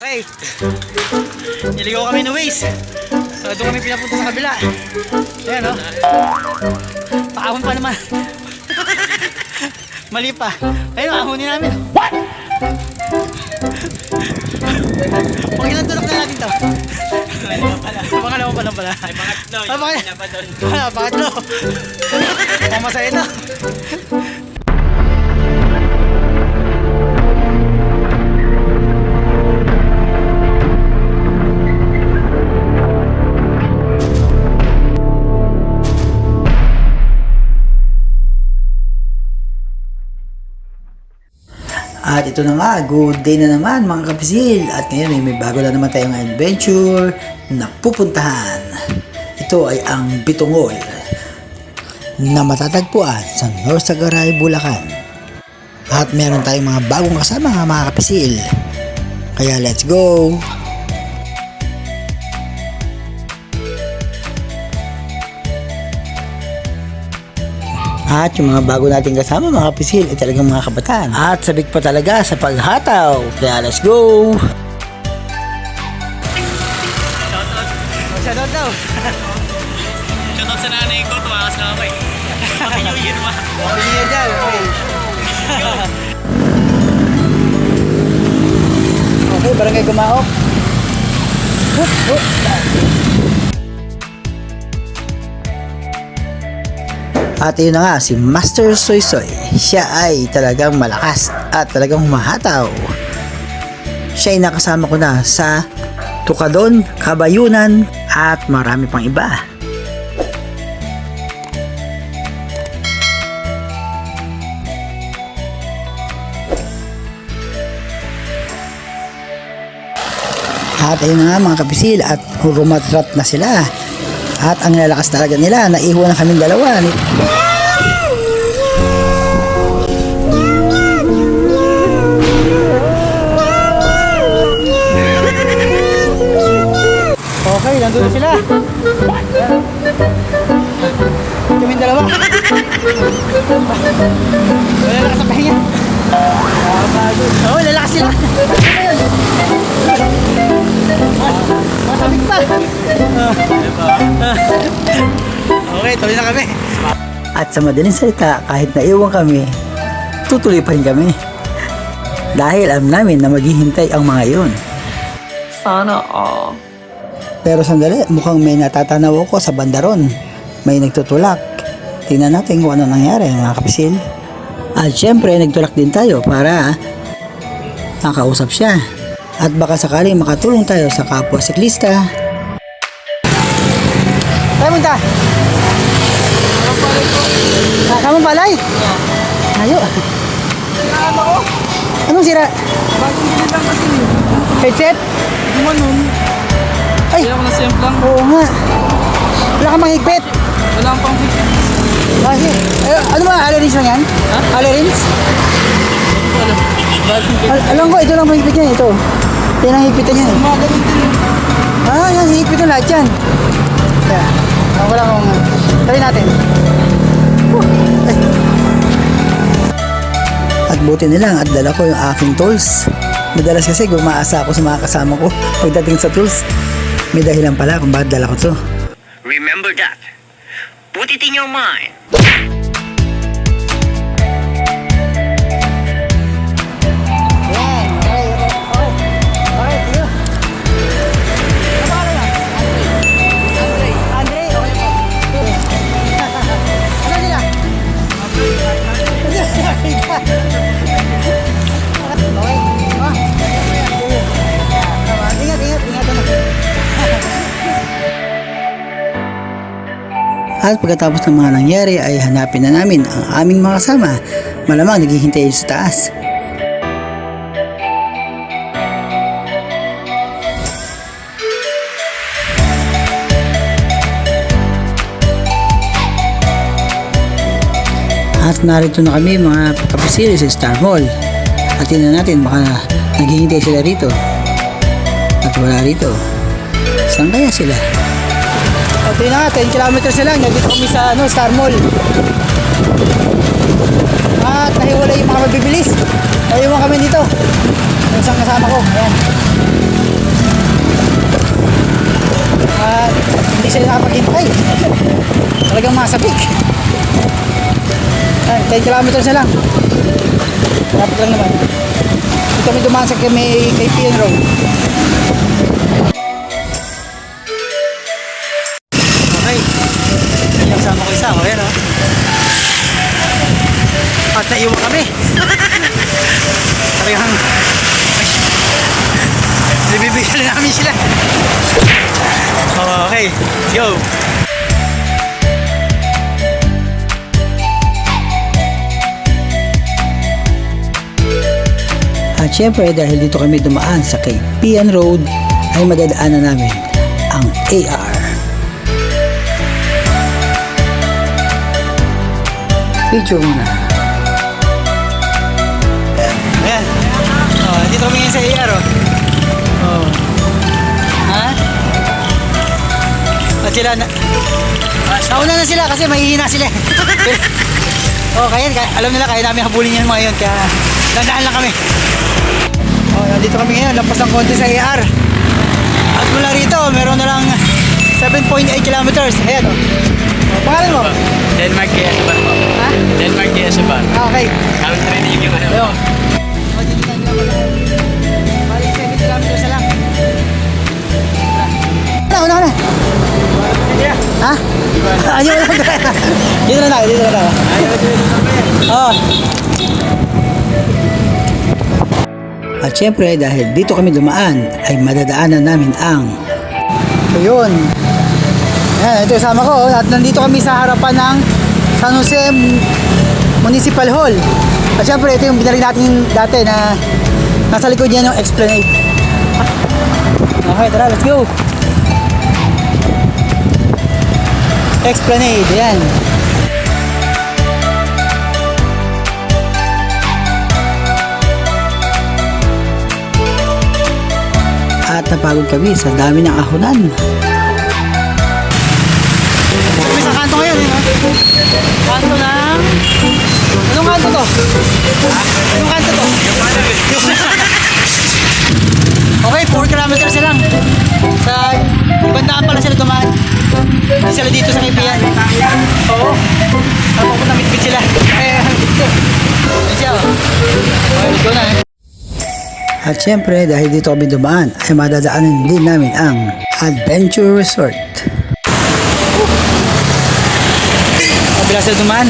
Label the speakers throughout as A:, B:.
A: Okay. Niligaw kami ng Waze. So, doon kami pinapunta sa kabila. Ayan, oh. Paahon pa naman. Mali pa. Ayun, ahonin namin. What? Pangilan tulog na natin to. Pangalawa pa lang pala. Ay, pangatlo. Ah, pangatlo. pa doon. Ah, pangatlo. Pamasaya ito.
B: Ito na nga, good day na naman mga kapisil. At ngayon ay may bago na naman tayong adventure na pupuntahan. Ito ay ang Bitungol na matatagpuan sa North Sagaray, Bulacan. At meron tayong mga bagong kasama mga kapisil. Kaya let's go! At yung mga bago nating kasama, mga kapisil, ay talagang mga kabataan. At sabik pa talaga sa paghataw. Kaya let's go!
A: Shoutout daw. Shoutout sa nanay ko, tumakas na ako eh. Happy New Year ma. Happy New Year dyan. Okay.
B: Okay, barangay Gumaok. Hup, hup. At yun na nga, si Master Soy Soy. Siya ay talagang malakas at talagang humahataw. Siya ay nakasama ko na sa Tukadon, Kabayunan at marami pang iba. At ayun na nga mga kapisil at rumatrat na sila. At ang lalakas talaga nila, naiwan na kaming dalawa.
A: Okay, nandun na sila. Kaming dalawa. Wala lakas sa pahinga. Oo, oh, lalakas sila. Masamig pa. okay, tuloy na kami.
B: At sa madaling salita, kahit naiwan kami, tutuloy pa rin kami. Dahil alam namin na maghihintay ang mga yun.
C: Sana all.
B: Pero sandali, mukhang may natatanaw ako sa bandaron. May nagtutulak. Tingnan natin kung ano nangyari mga kapisil. At syempre, nagtulak din tayo para makausap siya. At baka sakaling makatulong tayo sa kapwa siklista.
A: Tayo punta. Kamang palay? Ayo. Anong sira?
C: Bagong bilhin lang kasi.
A: Headset?
C: Gumanon.
A: Ay,
C: Kaya ko na simple lang.
A: oo nga. Wala kang mahigpit.
C: Wala kang pang higpit.
A: Kasi, eh, ano ba, allergens lang yan?
C: Ha? Bagong bilhin.
A: Al alam ko, ito lang mahigpit yan, ito. Yan ang higpitan yan.
C: Mga ganun din.
A: Ah, yan, higpit yung lahat yan. Kaya, ah, wala akong, try natin.
B: At buti na lang at dala ko yung aking tools. Madalas kasi gumaasa ako sa mga kasama ko pagdating sa tools. May dahilan pala kung bakit dala ko to.
D: Remember that. Put it in your mind.
A: okay.
B: At pagkatapos ng mga nangyari ay hanapin na namin ang aming mga kasama. Malamang naghihintay sa taas. At narito na kami mga kapisili sa Star Mall. At tingnan natin baka naghihintay sila rito. At wala rito. Saan kaya sila?
A: Tingnan nga, 10 kilometers na lang. Nandito kami sa ano, Star Mall. At nahiwala yung mga mabibilis. Tayo Naiwan kami dito. Yung isang kasama ko. Ayan.
B: At hindi siya nakapaghintay. Talagang masabik. Ayan, 10 kilometers na lang. Dapat lang naman. Hindi kami dumaan sa kay, kay PN Road.
A: Naiwan kami. Talagang... Nabibigyan na namin sila. Okay. Go.
B: At syempre dahil dito kami dumaan sa kay PN Road ay madadaanan namin ang AR. Picture muna.
A: Ngayon sa AR oh. Oh. Ha? At sila na... Nauna na sila kasi mahihina sila. oh, kaya, kaya alam nila kaya namin habulin yan mga yun kaya dandaan lang kami. Oh, nandito kami ngayon, lampas ng konti sa AR. At mula rito, meron na lang 7.8 kilometers. Ayan oh. oh pangalan mo?
C: Denmark kaya sa bar po.
A: Ha?
C: Denmark kaya sa bar.
A: Ah, okay.
C: Kami training yung ano.
A: Ayun. Ayaw lang. dito na tayo, dito na tayo. Oh.
B: At syempre dahil dito kami dumaan ay madadaanan namin ang
A: So, yun. Ayan, ito kasama ko. At nandito kami sa harapan ng San Jose Municipal Hall. At syempre, ito yung binarig natin dati na nasa likod niya yung Esplanade. Okay, tara, let's go. Esplanade, yan.
B: at napagod kami sa dami ng ahonan.
A: Kami sa kanto ngayon. eh. Kanto ng... Anong kanto to? Anong kanto to? okay, 4 kilometers lang. Sa daan pala sila dumaan. Hindi sila dito sa Kipian. Oo. Tapos ko namitbit sila. Eh, siya. oh. Okay, let's go na eh.
B: At syempre dahil dito kami dumaan ay madadaanan din namin ang Adventure Resort.
A: Kabila sila dumaan.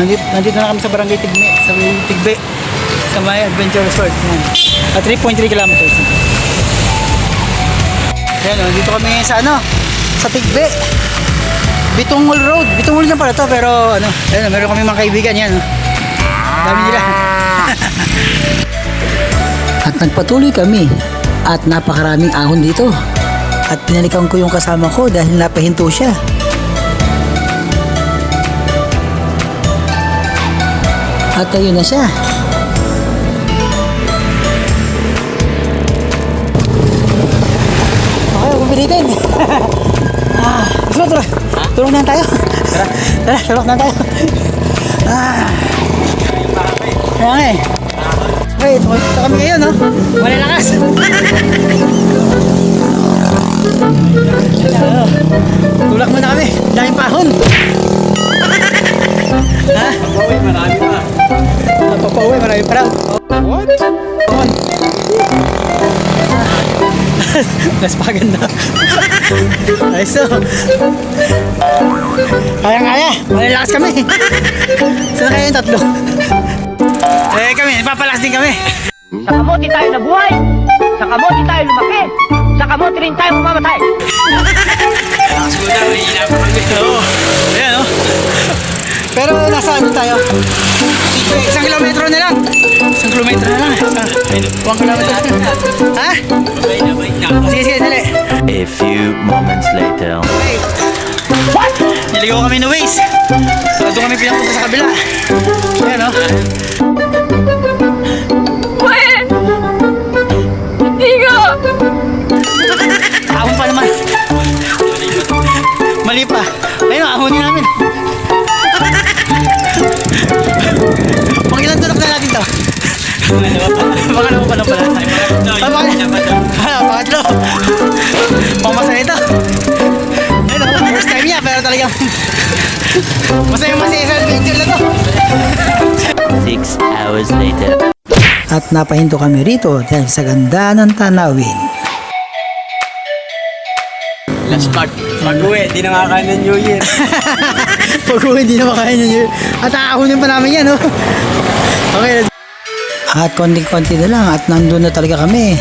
A: Nandito, nandito na kami sa barangay Tigbe, sa Tigbe, sa may Adventure Resort. Yan. At 3.3 kilometers. Yan, oh, dito kami sa ano, sa Tigbe. Bitungol Road. Bitungol na pala to, pero ano, ayun, meron kami mga kaibigan yan. Oh. Dami nila.
B: At nagpatuloy kami at napakaraming ahon dito. At pinalikan ko yung kasama ko dahil napahinto siya. At ayun na siya.
A: Pilitin. ah, tara, tara. Tulong na tayo. Tara, tara, tulong na tayo. ah. Eh. Okay, ito, ito kami ngayon, no? Wala lakas. Ano, Tulak muna kami. Daming pahon. ha?
C: Uy, marami pa.
A: Papauwi, marami pa raw.
C: What?
A: Mas paganda. Ayos to. Kaya kaya. Wala lakas kami. Saan kayo yung tatlo? Eh kami, papalakas din kami.
E: Sa kamote tayo nabuhay. Sa kamote tayo lumaki. Sa kamote rin tayo mamamatay.
C: Ko na, may pa kami.
A: Oo. Ayan. Pero nasa ano tayo? Isang kilometro na lang. Isang kilometro na lang. Isang, one kilometro na lang. Ha? Sige, sige, dali.
F: A few moments later.
A: Okay. What? Niligaw kami ng Waze. So, doon kami pinapunta sa kabila. Ayan oh. Masaya masaya sa adventure na to.
F: Six hours later.
B: At napahinto kami rito dahil sa ganda ng tanawin.
C: Last part. Pag-uwi, di nakakain ng New Year.
A: Pag hindi na makain yun. At aahunin pa namin yan, oh. Okay, let's
B: At konting-konti na lang at nandun na talaga kami.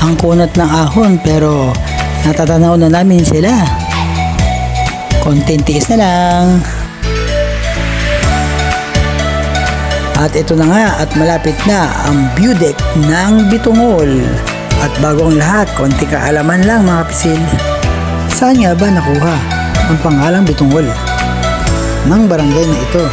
B: Ang kunat ng ahon pero natatanaw na namin sila. Konting tiis na lang. At ito na nga at malapit na ang view ng Bitungol. At bago ang lahat, konting kaalaman lang mga pisil. Saan nga ba nakuha ang pangalang Bitungol? ng barangay na ito.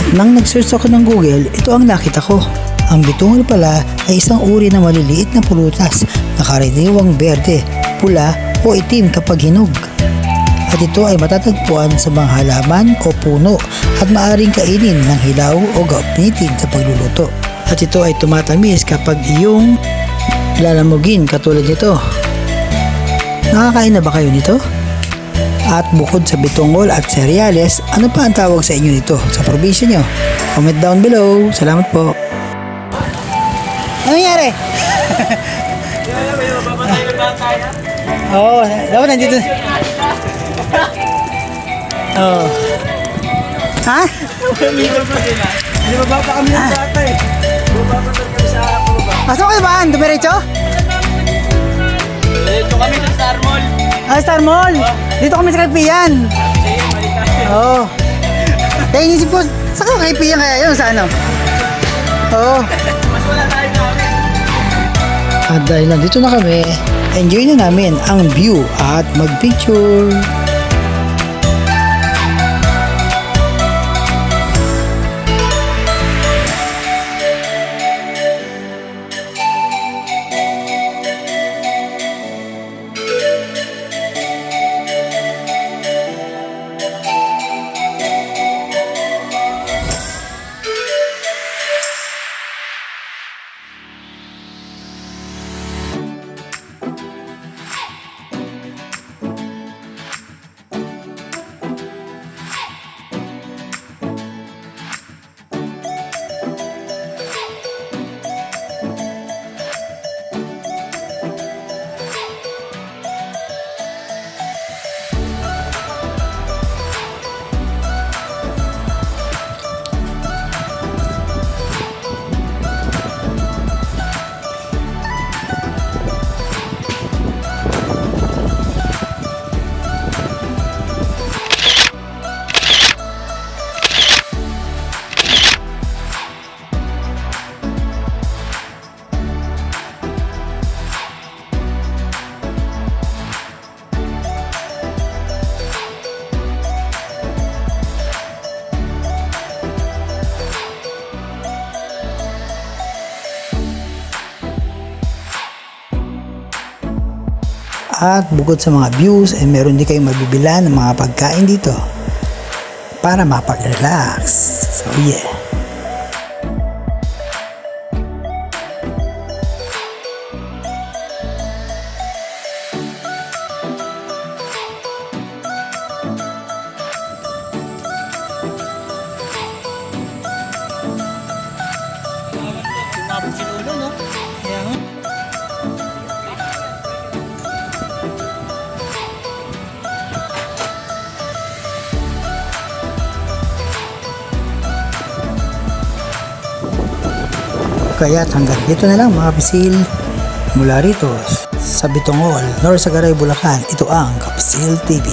B: At nang nag-search ako ng Google, ito ang nakita ko. Ang bitungol pala ay isang uri ng maliliit na pulutas na karaniwang berde, pula o itim kapag hinog. At ito ay matatagpuan sa mga halaman o puno at maaring kainin ng hilaw o gaupnitin sa pagluluto. At ito ay tumatamis kapag iyong lalamugin katulad nito. Nakakain na ba kayo nito? At bukod sa bitungol at cereales, ano pa ang tawag sa inyo nito sa probinsya nyo? Comment down below. Salamat po.
A: Ano nangyari? Oo, oh, dapat nandito. Oo. Oh. Ha?
C: Di ba pa kami ng bata eh? Bumaba pa kami sa baba.
A: Pasok kayo ba? Dumiretso?
C: Dito kami sa Star Mall.
A: Ah, Star Mall. Dito kami sa
C: tayo.
A: Oo. Oh. Kaya inisip ko, sa Kagpian kaya yun? Sa ano? Oo.
C: Mas wala tayo namin.
B: At dahil nandito na kami, enjoy na namin ang view at magpicture. At bukod sa mga views, ay meron din kayong mabibila ng mga pagkain dito para mapag-relax. So yeah.
A: Kaya
B: hanggang dito na lang mga pisil. Mula rito sa Bitongol, Norsagaray, Bulacan, ito ang Kapisil TV.